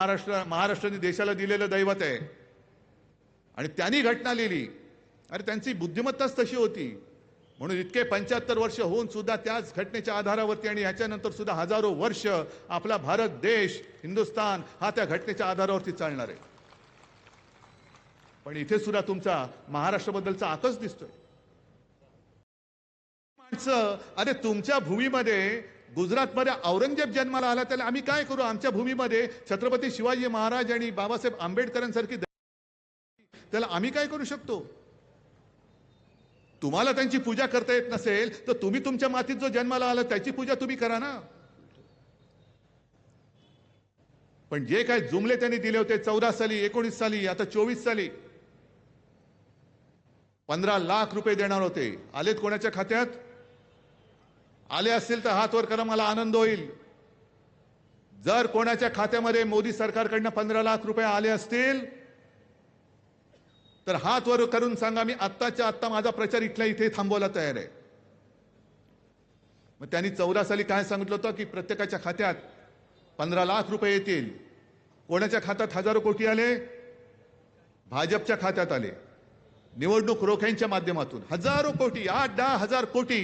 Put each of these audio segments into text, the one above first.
महाराष्ट्र महाराष्ट्राने देशाला दिलेलं दैवत आहे. आणि त्यांनी घटना लिहिली. अरे त्यांची बुद्धिमत्ताच तशी होती. म्हणून इतके पंच्याहत्तर वर्ष होऊन सुद्धा त्याच घटनेच्या आधारावरती आणि ह्याच्यानंतर सुद्धा हजारो वर्ष आपला भारत देश हिंदुस्थान हा त्या घटनेच्या आधारावरती चालणार आहे. पण इथे सुद्धा तुमचा महाराष्ट्राबद्दलचा आकच दिसतोय. माणसं अरे तुमच्या भूमीमध्ये गुजरातमध्ये औरंगजेब जन्माला आला त्याला आम्ही काय करू? आमच्या भूमीमध्ये छत्रपती शिवाजी महाराज आणि बाबासाहेब आंबेडकरांसारखी त्याला आम्ही काय करू शकतो? तुम्हाला त्यांची पूजा करता येत नसेल तर तुम्ही तुमच्या मातीत जो जन्माला आला त्याची पूजा तुम्ही करा ना. पण जे काय जुमले त्यांनी दिले होते चौदा साली एकोणीस साली आता चोवीस साली पंधरा लाख रुपये देणार होते. आलेत कोणाच्या खात्यात? आले असतील तर हात वर करा मला आनंद होईल. जर कोणाच्या खात्यामध्ये मोदी सरकारकडनं पंधरा लाख रुपये आले असतील तर हात वर करून सांगा मी आत्ताच्या आत्ता माझा प्रचार इथल्या इथे थांबवायला तयार आहे. मग त्यांनी चौदा साली काय सांगितलं होतं की प्रत्येकाच्या खात्यात पंधरा लाख रुपये येतील. कोणाच्या खात्यात हजारो कोटी आले? भाजपच्या खात्यात आले. निवडणूक रोख्यांच्या माध्यमातून हजारो कोटी आठ दहा हजार कोटी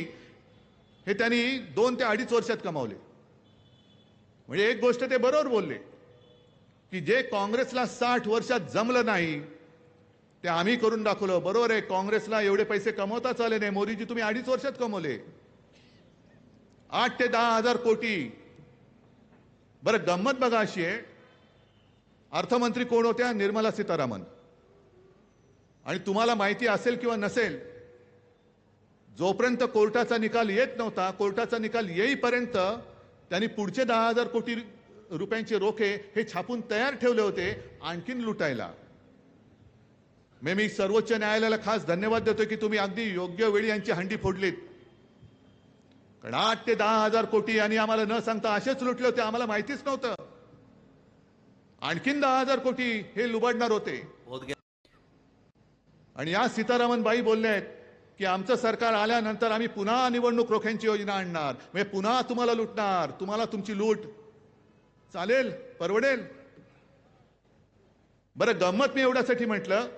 हे त्यांनी दोन ते अडीच वर्षात कमावले. म्हणजे एक गोष्ट ते बरोबर बोलले की जे काँग्रेसला साठ वर्षात जमलं नाही ते आम्ही करून दाखवलं. बरोबर आहे काँग्रेसला एवढे पैसे कमवताच आले नाही. मोदीजी तुम्ही अडीच वर्षात कमवले. आठ ते दहा हजार कोटी. बरं गंमत बघा अशी आहे. अर्थमंत्री कोण होत्या? निर्मला सीतारामन. आणि तुम्हाला माहिती असेल किंवा नसेल जोपर्यंत कोर्टाचा निकाल येत नव्हता कोर्टाचा निकाल येईपर्यंत त्यांनी पुढचे दहा हजार कोटी रुपयांचे रोखे हे छापून तयार ठेवले होते आणखीन लुटायला. मी मी सर्वोच्च न्यायालयाला खास धन्यवाद देतो की तुम्ही अगदी योग्य वेळी यांची हंडी फोडलीत. कारण आठ ते दहा हजार कोटी यांनी आम्हाला न सांगता असेच लुटले होते आम्हाला माहितीच नव्हतं. आणखीन दहा हजार कोटी हे लुबाडणार होते. आणि या सीतारामन बाई बोलल्या आहेत की आमचं सरकार आल्यानंतर आम्ही पुन्हा निवडणूक रोख्यांची योजना आणणार. म्हणजे पुन्हा तुम्हाला लुटणार तुम्हाला तुमची लूट. चालेल परवडेल. बरं गंमत मी एवढ्यासाठी म्हटलं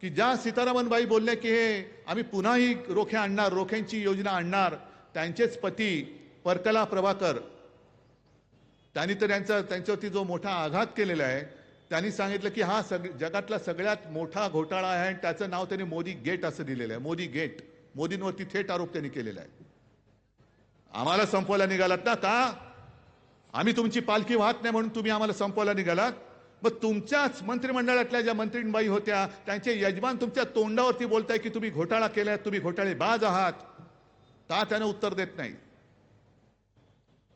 की ज्या सीतारामनबाई बोलले बोलल्या की हे आम्ही पुन्हाही रोखे आणणार रोख्यांची योजना आणणार त्यांचेच पती परकला प्रभाकर. त्यांनी तर यांचा त्यांच्यावरती जो मोठा आघात केलेला आहे त्यांनी सांगितलं की हा सग जगातला सगळ्यात मोठा घोटाळा आहे आणि त्याचं नाव त्यांनी मोदी गेट असं दिलेलं आहे. मोदी गेट. मोदींवरती थेट आरोप त्यांनी केलेला आहे. आम्हाला संपवायला निघालात ना का? आम्ही तुमची पालखी वाहत नाही म्हणून तुम्ही आम्हाला संपवायला निघालात. मग तुमच्याच मंत्रिमंडळातल्या ज्या मंत्रीणबाई होत्या त्यांचे यजमान तुमच्या तोंडावरती बोलताय की तुम्ही घोटाळा केलाय तुम्ही घोटाळे बाज आहात. का त्यानं उत्तर देत नाही?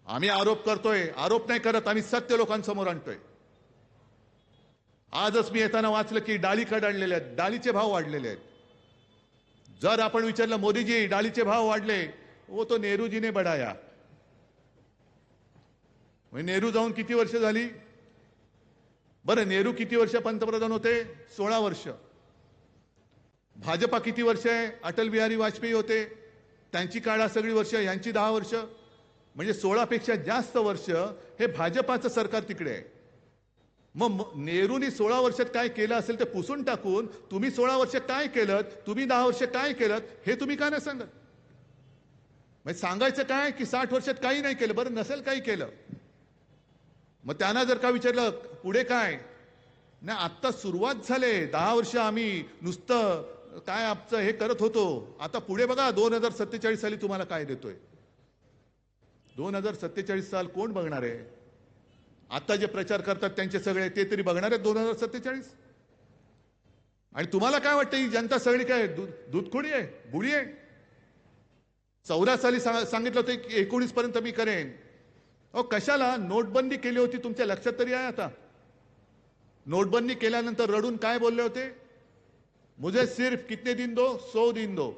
आम्ही आरोप करतोय आरोप नाही करत आम्ही सत्य लोकांसमोर आणतोय. आजच मी येताना वाचलं की डाळी कडाडलेले आहेत डाळीचे भाव वाढलेले आहेत. जर आपण विचारलं मोदीजी डाळीचे भाव वाढले वो तो नेहरूजीने बढाया. म्हणजे नेहरू जाऊन किती वर्ष झाली? बरं नेहरू किती वर्ष पंतप्रधान होते? सोळा वर्ष. भाजपा किती वर्ष आहे? अटल बिहारी वाजपेयी होते. त्यांची काळा सगळी वर्ष यांची दहा वर्ष. म्हणजे सोळापेक्षा जास्त वर्ष हे भाजपाचं सरकार तिकडे आहे. मग नेहरूनी सोळा वर्षात काय केलं असेल ते पुसून टाकून तुम्ही सोळा वर्ष काय केलं तुम्ही दहा वर्ष काय केलं हे तुम्ही का नाही सांगत? म्हणजे सांगायचं काय की साठ वर्षात काही नाही केलं बरं नसेल काही केलं. मग त्यांना जर का विचारलं पुढे काय? नाही आत्ता सुरुवात झाले. दहा वर्ष आम्ही नुसतं काय आमचं हे करत होतो. आता पुढे बघा दोन हजार सत्तेचाळीस साली तुम्हाला काय देतोय? दोन हजार सत्तेचाळीस साल कोण बघणार आहे? आता जे प्रचार करतात त्यांचे सगळे ते तरी बघणार आहेत दोन हजार सत्तेचाळीस? आणि तुम्हाला काय वाटतं ही जनता सगळी काय दूध दूधखोडी आहे? बुडी आहे? चौदा साली सांगितलं होतं की एकोणीस पर्यंत मी करेन. अहो कशाला? नोटबंदी केली होती तुमच्या लक्षात तरी आहे आता. नोटबंदी केल्यानंतर रडून काय बोलले होते? मुझे सिर्फ कितने दिन दो? सौ दिन दो.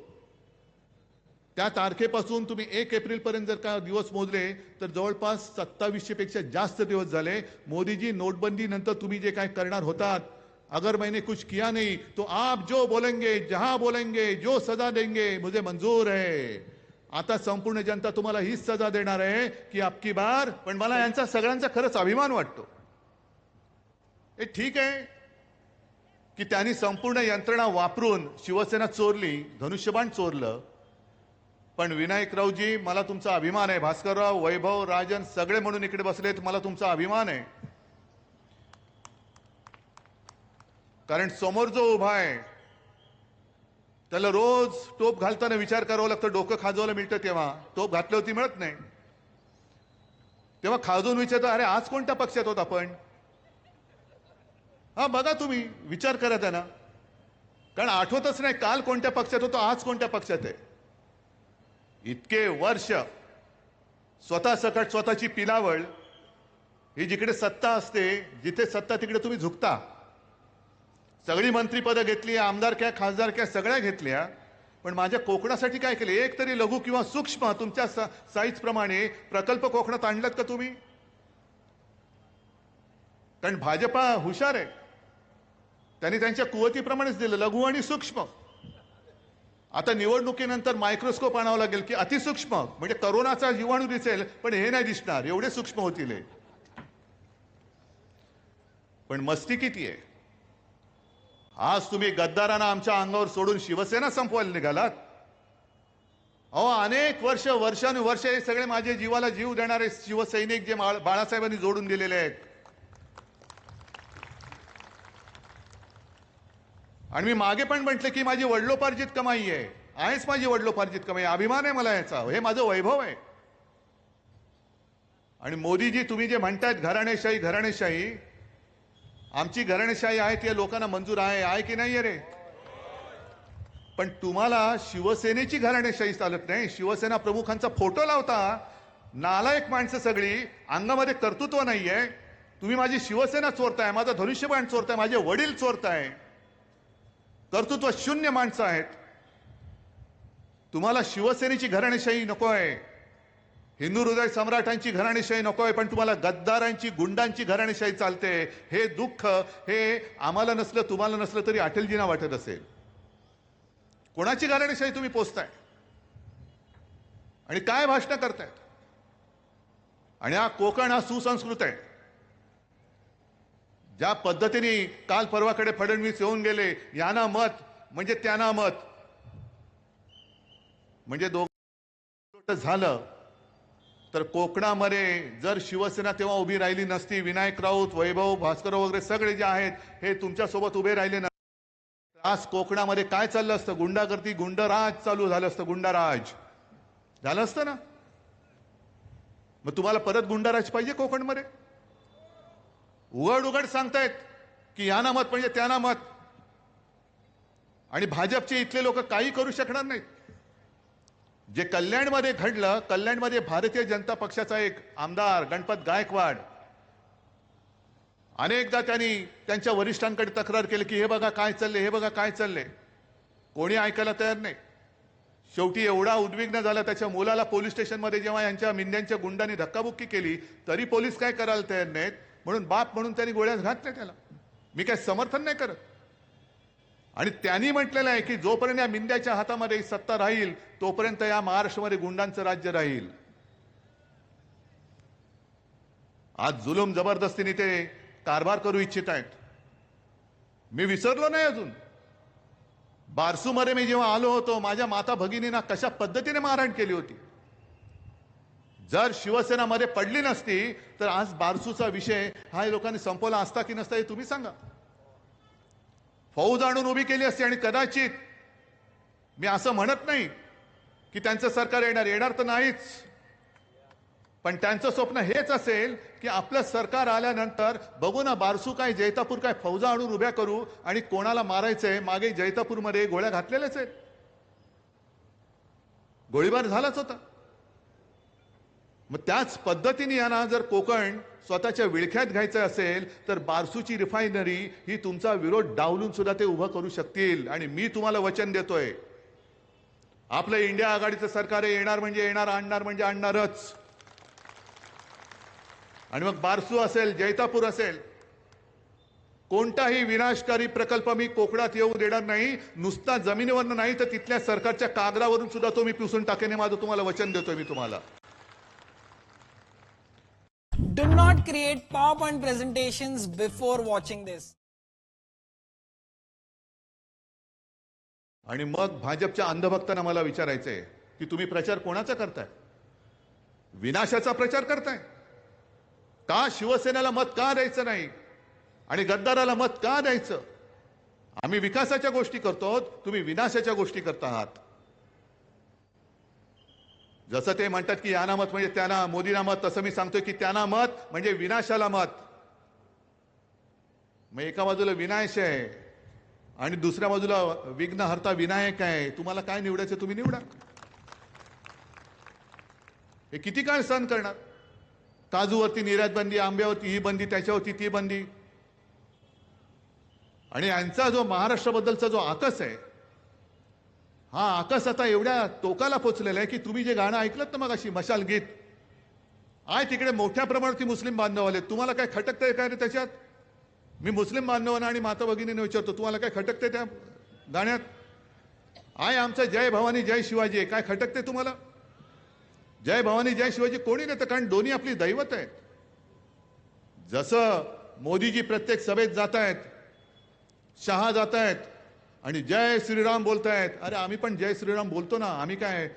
त्या तारखेपासून तुम्ही एक एप्रिल पर्यंत जर का दिवस मोजले तर जवळपास सत्तावीसशे पेक्षा जास्त दिवस झाले. मोदीजी नोटबंदी नंतर तुम्ही जे काय करणार होतात अगर मैंने कुछ किया नहीं तो आप जो बोलेंगे जहां बोलेंगे जो सजा देंगे मुझे मंजूर है. आता संपूर्ण जनता तुम्हाला हीच सजा देणार आहे की आपकी बार पण मला यांचा सगळ्यांचा खरंच अभिमान वाटतो. हे ठीक आहे की त्यांनी संपूर्ण यंत्रणा वापरून शिवसेना चोरली धनुष्यबाण चोरलं पण विनायकरावजी मला तुमचा अभिमान आहे. भास्करराव वैभव राजन सगळे म्हणून इकडे बसलेत मला तुमचा अभिमान आहे. कारण समोर जो उभा आहे त्याला रोज टोप घालताना विचार करावा लागतं डोकं खाजवायला मिळतं तेव्हा. टोप घातली होती मिळत नाही. तेव्हा खाजून विचारतो अरे आज कोणत्या पक्षात होत आपण? हा बघा तुम्ही विचार करा त्यांना. कारण आठवतच नाही काल कोणत्या पक्षात होतो आज कोणत्या पक्षात आहे. इतके वर्ष स्वतः सकट स्वतःची पिलावळ. ही जिकडे सत्ता असते जिथे सत्ता तिकडे तुम्ही झुकता. सगळी मंत्रीपदं घेतली आमदारक्या खासदारक्या सगळ्या घेतल्या. पण माझ्या कोकणासाठी काय केले? एक तरी लघु किंवा सूक्ष्म तुमच्या सा साईजप्रमाणे प्रकल्प कोकणात आणलात का तुम्ही? कारण भाजपा हुशार आहे. त्यांनी त्यांच्या कुवतीप्रमाणेच दिलं लघु आणि सूक्ष्म. आता निवडणुकीनंतर मायक्रोस्कोप आणावं लागेल की अतिसूक्ष्म म्हणजे करोनाचा जीवाणू दिसेल पण हे नाही दिसणार. एवढे सूक्ष्म होतील पण मस्ती किती आहे? आज तुम्ही गद्दारांना आमच्या अंगावर सोडून शिवसेना संपवायला निघालात? अहो अनेक वर्ष वर्षानुवर्ष हे सगळे माझे जीवाला जीव देणारे शिवसैनिक जे बाळ- बाळासाहेबांनी जोडून दिलेले आहेत. आणि मी मागे पण म्हटलं की माझी वडलोपार्जित कमाई आहे. आहेच माझी वडलोपार्जित कमाई अभिमान आहे मला याचा. हे माझं वैभव आहे. आणि मोदीजी तुम्ही जे म्हणतायत घराणेशाही घराणेशाही आमची घराणेशाही आहे ते लोकांना मंजूर आहे आहे की नाही रे? पण तुम्हाला शिवसेनेची घराणेशाही चालत नाही. शिवसेना प्रमुखांचा फोटो लावता नालायक माणसं सगळी अंगामध्ये कर्तृत्व नाहीये. तुम्ही माझी शिवसेना चोरताय माझा धनुष्यबाण चोरताय माझे वडील चोरताय. कर्तृत्व शून्य माणसं आहेत. तुम्हाला शिवसेनेची घराणेशाही आहे हिंदू हृदय सम्राटांची घराणेशाही आहे पण तुम्हाला गद्दारांची गुंडांची घराणेशाही चालते. हे दुःख हे आम्हाला नसलं तुम्हाला नसलं तरी अटलजींना वाटत असेल. कोणाची घराणेशाही तुम्ही पोचताय आणि काय भाषणं करतायत आणि हा कोकण हा सुसंस्कृत आहे. ज्या पद्धतीने काल परवाकडे फडणवीस येऊन गेले यांना मत म्हणजे त्यांना मत. म्हणजे दोघ झालं. तर कोकणामध्ये जर शिवसेना तेव्हा उभी राहिली नसती विनायक राऊत वैभव भास्कर वगैरे सगळे जे आहेत हे तुमच्यासोबत उभे राहिले ना आज कोकणामध्ये काय चाललं असतं? गुंडागर्दी गुंडराज चालू झालं असतं गुंडाराज. झालं असतं ना? मग तुम्हाला परत गुंडाराज पाहिजे कोकणमध्ये? उघड उघड सांगतायत की याना मत म्हणजे त्यांना मत. आणि भाजपचे इथले लोक काही करू शकणार नाहीत. जे कल्याणमध्ये घडलं कल्याणमध्ये भारतीय जनता पक्षाचा एक आमदार गणपत गायकवाड. अनेकदा त्यांनी त्यांच्या वरिष्ठांकडे तक्रार केली की हे बघा काय चालले हे बघा काय चालले कोणी ऐकायला तयार नाही. शेवटी एवढा उद्विग्न झाला त्याच्या मुलाला पोलीस स्टेशनमध्ये जेव्हा यांच्या मिंद्यांच्या गुंडांनी धक्काबुक्की केली तरी पोलीस काय करायला तयार नाहीत? म्हणून बाप म्हणून त्यांनी गोळ्यात घातल्या त्याला. मी काय समर्थन नाही करत. आणि त्यांनी म्हटलेलं आहे की जोपर्यंत या मिंद्याच्या हातामध्ये सत्ता राहील तोपर्यंत या महाराष्ट्रामध्ये गुंडांचं राज्य राहील. आज जुलूम जबरदस्तीने ते कारभार करू इच्छित आहेत. मी विसरलो नाही अजून. बारसूमध्ये मी जेव्हा आलो होतो माझ्या माता भगिनींना कशा पद्धतीने मारहाण केली होती? जर शिवसेनामध्ये पडली नसती तर आज बारसूचा विषय हा लोकांनी संपवला असता की नसता हे तुम्ही सांगा. फौज आणून उभी केली असती आणि कदाचित मी असं म्हणत नाही की त्यांचं सरकार येणार. येणार तर नाहीच. पण त्यांचं स्वप्न हेच असेल की आपलं सरकार आल्यानंतर बघू ना बारसू काय जैतापूर काय फौजा आणून उभ्या करू आणि कोणाला मारायचंय. मागे जैतापूरमध्ये गोळ्या घातलेल्याच आहेत. गोळीबार झालाच होता. मग त्याच पद्धतीने यांना जर कोकण स्वतःच्या विळख्यात घ्यायचं असेल तर बारसूची रिफायनरी ही तुमचा विरोध डावलून सुद्धा ते उभं करू शकतील. आणि मी तुम्हाला वचन देतोय. आपलं इंडिया आघाडीचं सरकार आहे, येणार म्हणजे येणार आणणार म्हणजे आणणारच. आणि मग बारसू असेल जैतापूर असेल कोणताही विनाशकारी प्रकल्प मी कोकणात येऊ देणार नाही. नुसता जमिनीवरनं नाही तर तिथल्या सरकारच्या कागदावरून सुद्धा तो मी पिसून टाकेने माझं तुम्हाला वचन देतोय मी तुम्हाला. Do not create PowerPoint presentations before watching this. आणि मग भाजपच्या अंधभक्तांना मला विचारायचंय की तुम्ही प्रचार कोणाचा करताय? विनाशाचा प्रचार करताय? का शिवसेनेला मत का द्यायचं नाही? आणि गद्दाराला मत का द्यायचं? आम्ही विकासाच्या गोष्टी करतो तुम्ही विनाशाच्या गोष्टी करता आहात. जसं ते म्हणतात की यांना मत म्हणजे त्यांना मोदींना मत तसं मी सांगतोय की त्यांना मत म्हणजे विनाशाला मत. मग एका बाजूला विनाश आहे आणि दुसऱ्या बाजूला विघ्नहर्ता विनायक आहे. तुम्हाला काय निवडायचं तुम्ही निवडा. हे किती काळ सहन करणार? काजूवरती निर्यात बंदी आंब्यावरती ही बंदी त्याच्यावरती ती बंदी. आणि यांचा जो महाराष्ट्राबद्दलचा जो आकस आहे हा आकाश आता एवढ्या टोकाला पोचलेला आहे की तुम्ही जे गाणं ऐकलं ना मग अशी मशाल गीत आहे तिकडे मोठ्या प्रमाणावरती मुस्लिम बांधव आले तुम्हाला काय खटकतंय काय रे त्याच्यात? मी मुस्लिम बांधवांना आणि माता भगिनीने विचारतो तुम्हाला काय खटकते त्या गाण्यात? आहे आमचं जय भवानी जय शिवाजी आहे. काय खटकते तुम्हाला? जय भवानी जय शिवाजी कोणी नाही कारण दोन्ही आपली दैवत आहेत. जसं मोदीजी प्रत्येक सभेत जात आहेत शहा जात आहेत आणि जय श्रीराम बोलतायत. अरे आम्ही पण जय श्रीराम बोलतो ना. आम्ही काय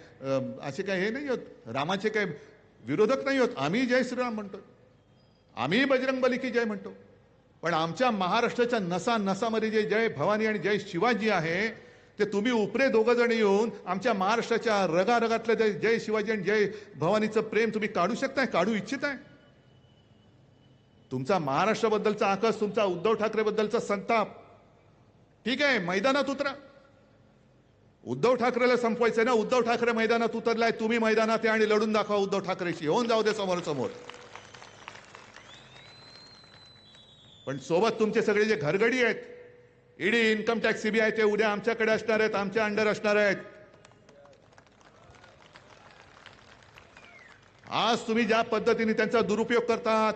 असे काय हे नाही होत. रामाचे काय विरोधक नाही होत. आम्ही जय श्रीराम म्हणतो. आम्ही बजरंग बली की जय म्हणतो. पण आमच्या महाराष्ट्राच्या नसा नसामध्ये जे जय भवानी आणि जय शिवाजी आहे ते तुम्ही उपरे दोघ जण येऊन आमच्या महाराष्ट्राच्या रगारगातलं जय जे जय शिवाजी आणि जय भवानीचं प्रेम तुम्ही काढू शकताय काढू इच्छिताय? तुमचा महाराष्ट्राबद्दलचा आकस तुमचा उद्धव ठाकरेबद्दलचा संताप ठीक आहे मैदानात उतरा. उद्धव ठाकरेला संपवायचंय ना उद्धव ठाकरे मैदानात उतरलाय तुम्ही मैदानात या आणि लढून दाखवा उद्धव ठाकरेशी. येऊन जाऊ दे समोर समोर पण सोबत तुमचे सगळे जे घरगडी आहेत ईडी इन्कम टॅक्स सीबीआय ते उद्या आमच्याकडे असणार आहेत आमच्या अंडर असणार आहेत. आज तुम्ही ज्या पद्धतीने त्यांचा दुरुपयोग करतात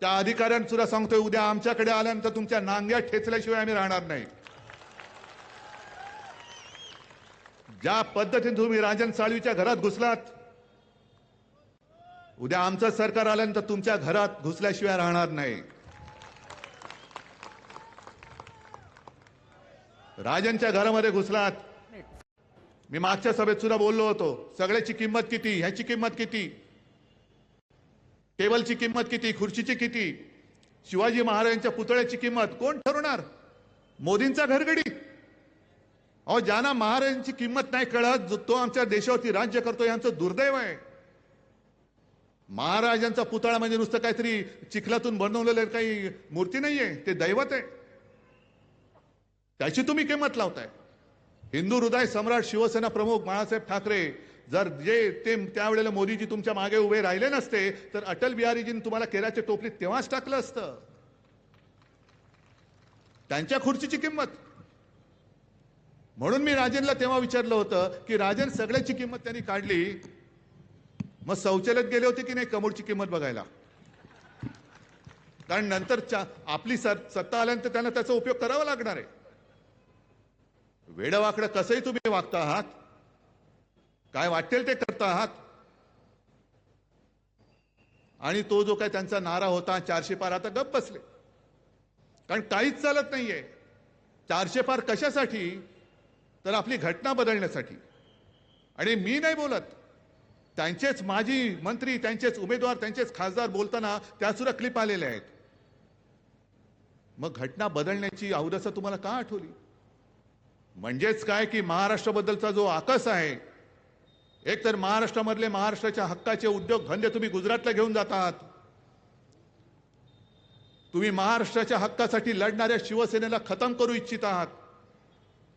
त्या अधिकाऱ्यांना सुद्धा सांगतोय उद्या आमच्याकडे आल्यानंतर तुमच्या नांग्या ठेचल्याशिवाय आम्ही राहणार नाही. ज्या पद्धतीने तुम्ही राजन साळवीच्या घरात घुसलात उद्या आमचं सरकार आल्यानंतर तुमच्या घरात घुसल्याशिवाय राहणार नाही. राजनच्या घरामध्ये घुसलात. मी मागच्या सभेत सुद्धा बोललो होतो सगळ्याची किंमत किती ह्याची किंमत किती टेबलची किंमत किती खुर्चीची किती शिवाजी महाराजांच्या पुतळ्याची किंमत कोण ठरवणार? मोदींचा घरगडी. अहो ज्यांना महाराजांची किंमत नाही कळत जो- तो आमच्या देशावरती राज्य करतो यांचं दुर्दैव आहे. महाराजांचा पुतळा म्हणजे नुसतं काहीतरी चिखलातून बनवलेलं काही मूर्ती नाहीये ते दैवत आहे. त्याची तुम्ही किंमत लावताय. हिंदू हृदय सम्राट शिवसेना प्रमुख बाळासाहेब ठाकरे जर जे ते त्यावेळेला मोदीजी तुमच्या मागे उभे राहिले नसते तर अटल बिहारीजींनी तुम्हाला केराच्या टोपलीत तेव्हाच टाकलं असतं. त्यांच्या खुर्चीची किंमत. म्हणून मी राजनला तेव्हा विचारलं होतं की राजन सगळ्याची किंमत त्यांनी काढली. मग शौचालयात गेले होते की नाही कमोडची किंमत बघायला? कारण नंतर आपली सर- सत्ता आल्यानंतर त्यांना त्याचा उपयोग करावा लागणार आहे. वेडवाकडं कसंही तुम्ही वागता आहात काय वाटेल ते करता आहात. आणि तो जो काय त्यांचा नारा होता चारशे पार आता गप बसले. कारण काहीच चालत नाहीये. चारशे पार कशासाठी? तर आपली घटना बदलण्यासाठी. आणि मी नाही बोलत. त्यांचेच माजी मंत्री त्यांचेच उमेदवार त्यांचेच खासदार बोलताना त्यासुद्धा क्लिप आलेल्या आहेत. मग घटना बदलण्याची अवदसा तुम्हाला का आठवली? म्हणजेच काय की महाराष्ट्राबद्दलचा जो आकस आहे एक तर महाराष्ट्रामधले महाराष्ट्राच्या हक्काचे उद्योग धंदे तुम्ही गुजरातला घेऊन जातात. तुम्ही महाराष्ट्राच्या हक्कासाठी लढणाऱ्या शिवसेनेला खतम करू इच्छित आहात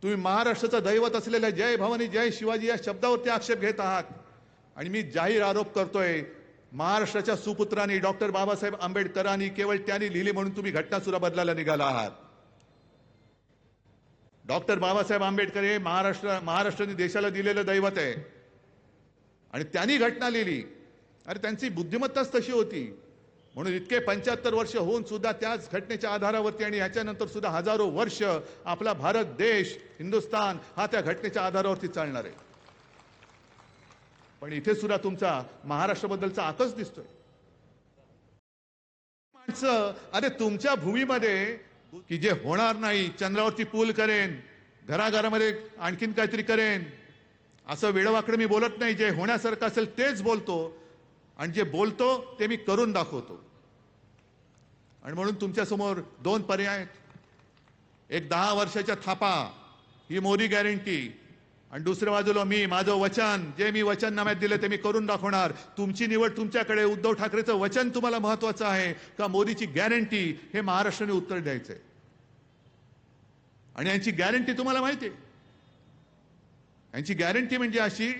तुम्ही महाराष्ट्राचं दैवत असलेल्या जय भवानी जय शिवाजी या शब्दावरती आक्षेप घेत आहात. आणि मी जाहीर आरोप करतोय महाराष्ट्राच्या सुपुत्रांनी डॉक्टर बाबासाहेब आंबेडकरांनी केवळ त्यांनी लिहिली म्हणून तुम्ही घटनासुरा बदलायला निघाला आहात. डॉक्टर बाबासाहेब आंबेडकर हे महाराष्ट्र महाराष्ट्राने देशाला दिलेलं दैवत आहे. आणि त्यांनी घटना लिहिली. अरे त्यांची बुद्धिमत्ताच तशी होती. म्हणून इतके पंच्याहत्तर वर्ष होऊन सुद्धा त्याच घटनेच्या आधारावरती आणि याच्यानंतर सुद्धा हजारो वर्ष आपला भारत देश हिंदुस्थान हा त्या घटनेच्या आधारावरती चालणार आहे. पण इथे सुद्धा तुमचा महाराष्ट्राबद्दलचा आकच दिसतोय. माणसं अरे तुमच्या भूमीमध्ये की जे होणार नाही चंद्रावरती पूल करेन घराघरामध्ये आणखीन काहीतरी करेन असं वेळवाकडे मी बोलत नाही जे होण्यासारखं असेल तेच बोलतो. आणि जे बोलतो ते मी करून दाखवतो. आणि म्हणून तुमच्यासमोर दोन पर्याय आहेत. एक दहा वर्षाच्या थापा ही मोदी गॅरंटी आणि दुसऱ्या बाजूला मी माझं वचन जे मी वचननाम्यात दिलं ते मी करून दाखवणार. तुमची निवड तुमच्याकडे उद्धव ठाकरेचं वचन तुम्हाला महत्वाचं आहे का मोदीची गॅरंटी हे महाराष्ट्राने उत्तर द्यायचं आहे आणि यांची गॅरंटी तुम्हाला माहिती आहे. यांची गॅरंटी म्हणजे अशी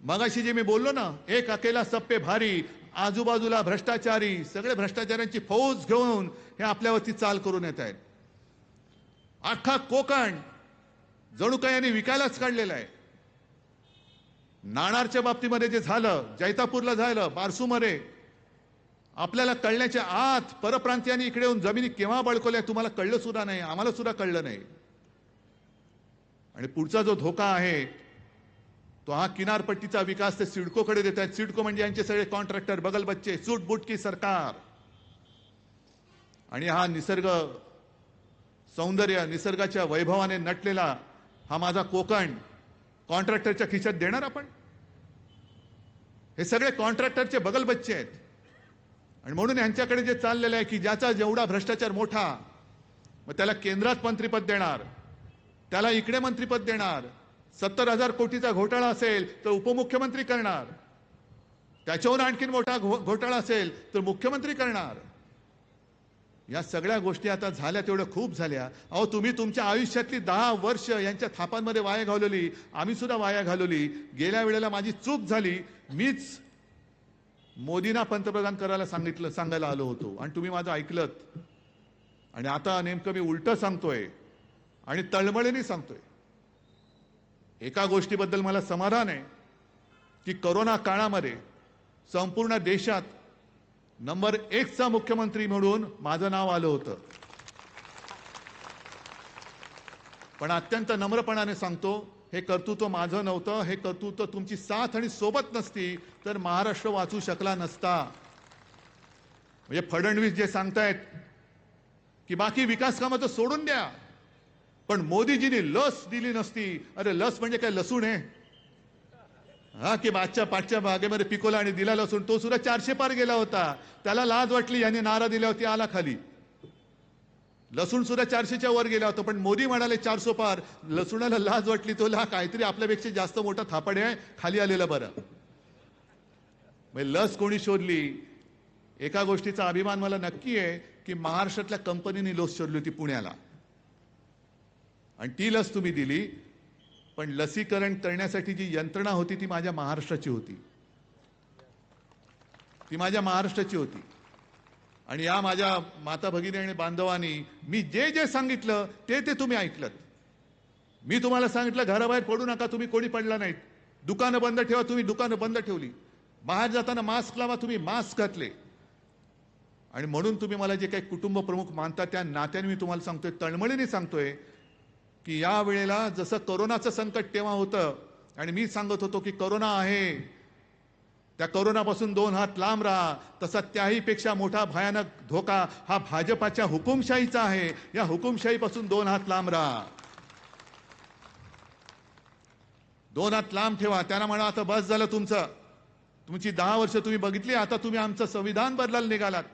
मगाशी जे मी बोललो ना एक अकेला सप्पे भारी आजूबाजूला भ्रष्टाचारी सगळे भ्रष्टाचारांची फौज घेऊन हे आपल्यावरती चाल करून येत आहेत. अख्खा कोकण जणू काय यांनी विकायलाच काढलेला आहे. नाणारच्या बाबतीमध्ये जे झालं जैतापूरला झालं बारसूमध्ये आपल्याला कळण्याच्या आत परप्रांतीयांनी इकडे येऊन जमिनी केव्हा बळकवल्या तुम्हाला कळलं सुद्धा नाही आम्हाला सुद्धा कळलं नाही. आणि पुढचा जो धोका आहे तो हा किनारपट्टीचा विकास ते सिडकोकडे देत आहेत. सिडको म्हणजे यांचे सगळे कॉन्ट्रॅक्टर बगल बच्चे सूट की सरकार. आणि हा निसर्ग सौंदर्य निसर्गाच्या वैभवाने नटलेला हा माझा कोकण. कॉन्ट्रॅक्टरच्या खिशात देणार आपण? हे सगळे कॉन्ट्रॅक्टरचे बगल बच्चे आहेत. आणि म्हणून यांच्याकडे जे चाललेलं आहे की ज्याचा जेवढा भ्रष्टाचार मोठा मग त्याला केंद्रात मंत्रीपद देणार त्याला इकडे मंत्रीपद देणार सत्तर हजार कोटीचा घोटाळा असेल तर उपमुख्यमंत्री करणार. त्याच्याहून आणखीन मोठा घो- घोटाळा असेल तर मुख्यमंत्री करणार. या सगळ्या गोष्टी आता झाल्या तेवढ्या खूप झाल्या. अहो तुम्ही तुमच्या आयुष्यातली दहा वर्ष यांच्या थापांमध्ये वाया घालवली आम्ही सुद्धा वाया घालवली. गेल्या वेळेला माझी चूक झाली. मीच मोदींना पंतप्रधान करायला सांगितलं सांगायला आलो होतो. आणि तुम्ही माझं ऐकलत. आणि आता नेमकं मी उलटं सांगतोय आणि तळमळीने सांगतोय. एका गोष्टीबद्दल मला समाधान आहे की करोना काळामध्ये संपूर्ण देशात नंबर एकचा मुख्यमंत्री म्हणून माझं नाव आलं होतं. पण अत्यंत नम्रपणाने सांगतो हे कर्तृत्व माझं नव्हतं हे कर्तृत्व तुमची साथ आणि सोबत नसती तर महाराष्ट्र वाचू शकला नसता. म्हणजे फडणवीस जे सांगतायत की बाकी विकास कामं तर सोडून द्या. पण मोदीजींनी लस दिली नसती. अरे लस म्हणजे काय लसूण आहे? हा की मागच्या पाठच्या बागेमध्ये पिकोला आणि दिला लसूण तो सुद्धा चारशे पार गेला होता. त्याला लाज वाटली याने नारा दिल्या होती आला खाली. लसूण सुद्धा चारशेच्या वर गेला होता पण मोदी म्हणाले चारशे पार. लसूणाला लाज वाटली तो हा काहीतरी आपल्यापेक्षा जास्त मोठा थापडे आहे खाली आलेलं बरं. लस कोणी शोधली? एका गोष्टीचा अभिमान मला नक्की आहे की महाराष्ट्रातल्या कंपनीने लस शोधली होती पुण्याला. आणि ती लस तुम्ही दिली पण लसीकरण करण्यासाठी जी यंत्रणा होती ती माझ्या महाराष्ट्राची होती. ती माझ्या महाराष्ट्राची होती. आणि या माझ्या माता भगिनी आणि बांधवांनी मी जे जे सांगितलं ते ते तुम्ही ऐकलं मी तुम्हाला सांगितलं घराबाहेर पडू नका तुम्ही कोणी पडला नाहीत. दुकानं बंद ठेवा तुम्ही दुकानं बंद ठेवली. बाहेर जाताना मास्क लावा तुम्ही मास्क घातले. आणि म्हणून तुम्ही मला जे काही कुटुंब प्रमुख मानता त्या नात्याने मी तुम्हाला सांगतोय तळमळीने सांगतोय की या वेळेला जसं करोनाचं संकट तेव्हा होतं आणि मी सांगत होतो की करोना आहे. त्या करोनापासून दोन हात लांब राहा. तसा त्याहीपेक्षा मोठा भयानक धोका हा भाजपाच्या हुकुमशाहीचा आहे. या हुकुमशाहीपासून दोन हात लांब राहा. दोन हात लांब ठेवा. त्यांना म्हणा आता बस झालं तुमचं. तुमची दहा वर्ष तुम्ही बघितली आता तुम्ही आमचं संविधान बदलायला निघालात.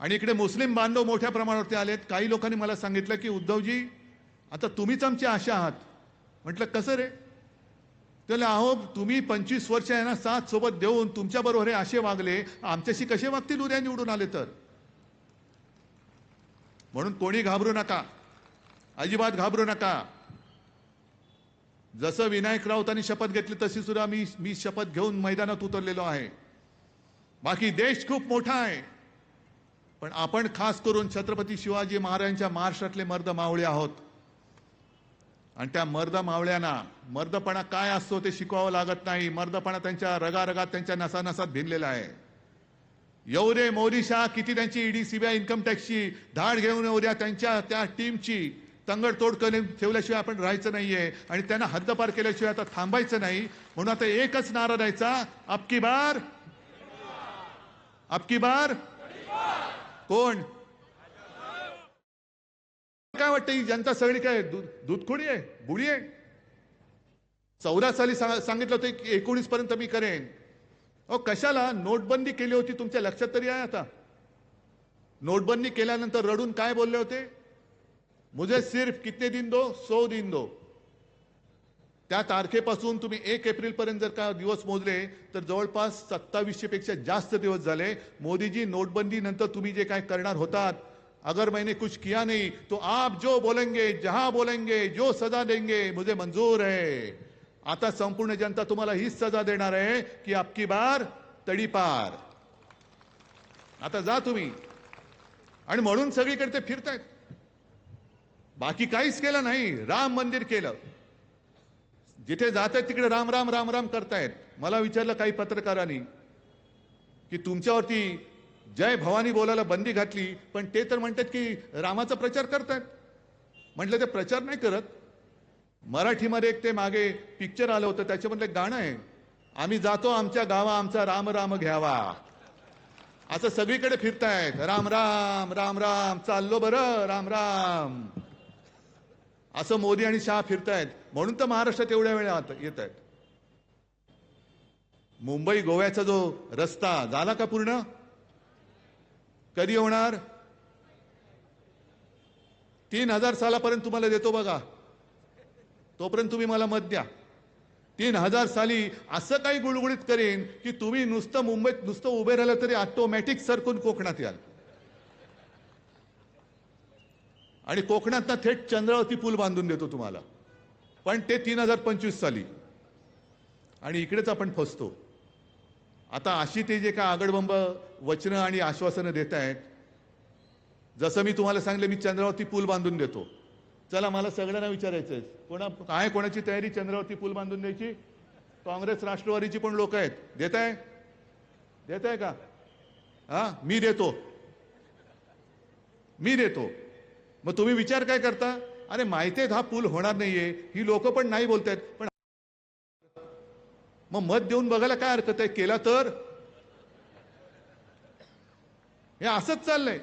आणि इकडे मुस्लिम बांधव मोठ्या प्रमाणावरती आलेत. काही लोकांनी मला सांगितलं की उद्धवजी आता तुम्हीच आमची आशा आहात. म्हटलं कसं रे? त्याला अहो तुम्ही पंचवीस वर्ष यांना साथ सोबत देऊन तुमच्या बरोबर हे असे वागले. आमच्याशी कसे वागतील उद्या निवडून आले तर? म्हणून कोणी घाबरू नका. अजिबात घाबरू नका. जसं विनायक राऊतांनी शपथ घेतली तशी सुद्धा मी मी शपथ घेऊन मैदानात उतरलेलो आहे. बाकी देश खूप मोठा आहे. पण आपण खास करून छत्रपती शिवाजी महाराजांच्या महाराष्ट्रातले मर्द मावळे आहोत. आणि त्या मर्द मावळ्यांना मर्दपणा काय असतो ते शिकवावं लागत नाही. मर्दपणा त्यांच्या रगारगात त्यांच्या नसानसात भिनलेला आहे. एवढे दे मोदी शाह किती त्यांची ईडी सीबीआय इन्कम टॅक्सची धाड घेऊन येऊ त्यांच्या त्या टीमची तंगडतोड करून ठेवल्याशिवाय आपण राहायचं नाहीये. आणि त्यांना हद्दपार केल्याशिवाय आता थांबायचं नाही. म्हणून आता एकच नारा द्यायचा. अबकी बार? अबकी बार? कोण? काय वाटतं? ही जनता सगळी काय दूध दूधखोडी आहे? बुडी आहे? चौदा साली सांग- सांगितलं होतं की एकोणीस पर्यंत मी करेन. अहो कशाला? नोटबंदी केली होती तुमच्या लक्षात तरी आहे आता. नोटबंदी केल्यानंतर रडून काय बोलले होते? मुझे सिर्फ कितने दिन दो? सौ दिन दो. त्या तारखेपासून तुम्ही एक एप्रिल पर्यंत जर का दिवस मोजले तर जवळपास सत्तावीसशे पेक्षा जास्त दिवस झाले. मोदीजी नोटबंदी नंतर तुम्ही जे काय करणार होतात अगर मैंने कुछ किया नहीं तो आप जो बोलेंगे जहां बोलेंगे जो सजा देंगे मुझे मंजूर है। आता संपूर्ण जनता तुम्हाला हीच सजा देणार आहे की आपकी बार तडीपार आता जा तुम्ही। आणि म्हणून सगळीकडे ते फिरतायत। बाकी काहीच केलं नाही राम मंदिर केलं। जिथे जात आहेत तिकडे राम राम राम राम करतायत। मला विचारलं काही पत्रकारांनी की तुमच्यावरती जय भवानी बोलायला बंदी घातली पण ते तर म्हणतात की रामाचा प्रचार करतात. म्हटलं ते प्रचार नाही करत. मराठीमध्ये एक ते मागे पिक्चर आलं होतं त्याच्यामधलं एक गाणं आहे. आम्ही जातो आमच्या गावा आमचा राम राम घ्यावा. असं सगळीकडे फिरतायत. राम राम राम राम चाललो बरं राम राम. असं मोदी आणि शाह फिरतायत. म्हणून तर महाराष्ट्रात एवढ्या वेळा येत आहेत मुंबई गोव्याचा जो रस्ता झाला का पूर्ण? कधी होणार? तीन हजार सालापर्यंत तुम्हाला देतो बघा. तोपर्यंत तुम्ही मला मत द्या. तीन हजार साली असं काही गुळगुळीत करेन की तुम्ही नुसतं मुंबईत नुसतं उभे राहिलं तरी ऑटोमॅटिक सरकून कोकणात याल? आणि कोकणात थेट चंद्रावती पूल बांधून देतो तुम्हाला. पण ते तीन हजार पंचवीस साली. आणि इकडेच आपण फसतो. आता अशी ते जे काय आगडबंब वचनं आणि आश्वासनं देत आहेत जसं मी तुम्हाला सांगले मी चंद्रावरती पूल बांधून देतो. चला मला सगळ्यांना विचारायचं आहे कोणा काय कोणाची तयारी चंद्रावरती पूल बांधून द्यायची? काँग्रेस राष्ट्रवादीची पण लोक आहेत. देत आहे देत आहे का? हा मी देतो. मी देतो. मग तुम्ही विचार काय करता? अरे माहिती आहे हा पूल होणार नाहीये. ही लोक पण नाही बोलतायत पण मग मत देऊन बघायला काय हरकत आहे? केला तर? हे असंच चाललंय.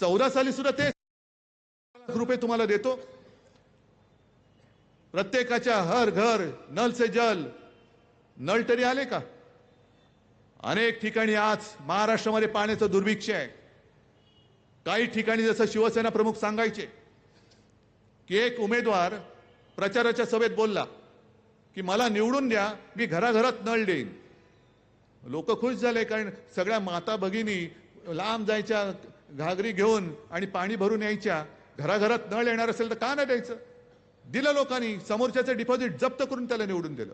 चौदा साली सुद्धा ते लाख रुपये तुम्हाला देतो. प्रत्येकाच्या हर घर नल से जल. नळ तरी आले का? अनेक ठिकाणी आज महाराष्ट्रामध्ये पाण्याचं दुर्भिक्ष आहे. काही ठिकाणी जसं शिवसेना प्रमुख सांगायचे की एक उमेदवार प्रचाराच्या सभेत बोलला की मला निवडून द्या मी घराघरात नळ देईन. लोक खुश झाले कारण सगळ्या माता भगिनी लांब जायच्या घागरी घेऊन आणि पाणी भरून यायच्या. घराघरात नळ येणार असेल तर का नाही द्यायचं? दिलं लोकांनी समोरच्याचं डिपॉझिट जप्त करून त्याला निवडून दिलं.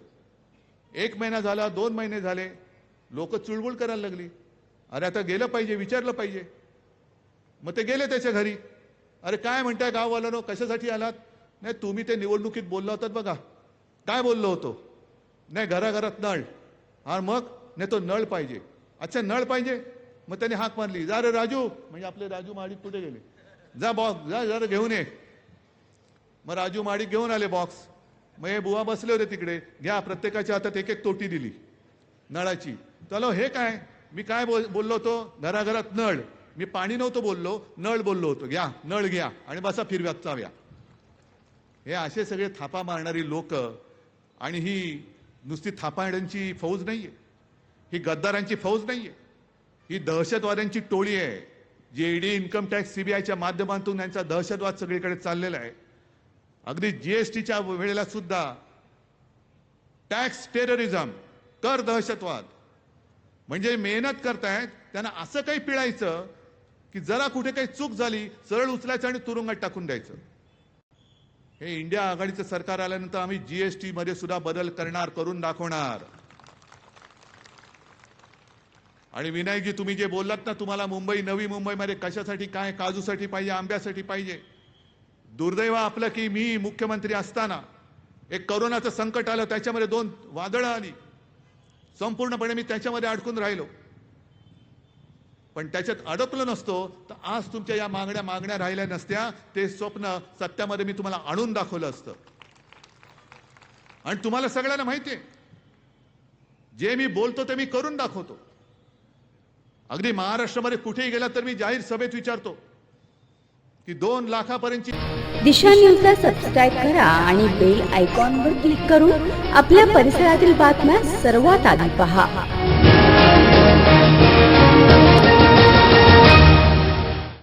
एक महिना झाला दोन महिने झाले लोक चुळबुळ करायला लागली. अरे आता गेलं पाहिजे विचारलं पाहिजे. मग ते गेले त्याच्या घरी. अरे काय म्हणताय गाववाल्यानो कशासाठी आलात? नाही तुम्ही ते निवडणुकीत बोलला होतात बघा. काय बोललो होतो? नाही घराघरात नळ. हा मग? नाही तो नळ पाहिजे. अच्छा नळ पाहिजे? मग त्याने हाक मारली. जा रे राजू. म्हणजे आपले राजू माडिक कुठे गेले? जा बॉक्स जा जरा घेऊन ये. मग राजू माडिक घेऊन आले बॉक्स मग हे बुवा बसले होते तिकडे. घ्या प्रत्येकाच्या हातात एक एक तोटी दिली. नळाची. चलो हे काय? मी काय बोल बोललो होतो? घराघरात नळ. मी पाणी नव्हतं बोललो. नळ बोललो होतो. घ्या नळ घ्या. आणि बसा फिरव्यात चाव्या. हे असे सगळे थापा मारणारी लोक आणि ही नुसती थापाड्यांची फौज नाही आहे ही गद्दारांची फौज नाही आहे ही दहशतवाद्यांची टोळी आहे. जी ईडी इन्कम टॅक्स सीबीआयच्या माध्यमातून यांचा दहशतवाद सगळीकडे चाललेला आहे. अगदी जीएसटीच्या वेळेला सुद्धा टॅक्स टेररिझम कर दहशतवाद म्हणजे मेहनत करतायत त्यांना असं काही पिळायचं की जरा कुठे काही चूक झाली सरळ उचलायचं आणि तुरुंगात टाकून द्यायचं. हे इंडिया आघाडीचं सरकार आल्यानंतर आम्ही जीएसटी मध्ये सुद्धा बदल करणार करून दाखवणार. आणि विनायकजी तुम्ही जे बोललात ना तुम्हाला मुंबई नवी मुंबईमध्ये कशासाठी काय काजूसाठी पाहिजे आंब्यासाठी पाहिजे. दुर्दैव आपलं की मी मुख्यमंत्री असताना एक करोनाचं संकट आलं त्याच्यामध्ये दोन वादळं आली. संपूर्णपणे मी त्याच्यामध्ये अडकून राहिलो. पण त्याच्यात अडकलो नसतो तर आज तुमच्या या मागण्या मागण्या राहिल्या नसत्या ते स्वप्न सत्यामध्ये मी तुम्हाला आणून दाखवलं असतं. आणि तुम्हाला सगळ्यांना माहिती आहे जे मी बोलतो ते मी करून दाखवतो. अगदी महाराष्ट्रामध्ये कुठेही गेला तर मी जाहीर सभेत विचारतो की दोन लाखापर्यंतची दिशा न्यूजला सबस्क्राईब करा आणि बेल आयकॉनवर क्लिक करून आपल्या परिसरातील बातम्या सर्वात आधी पहा.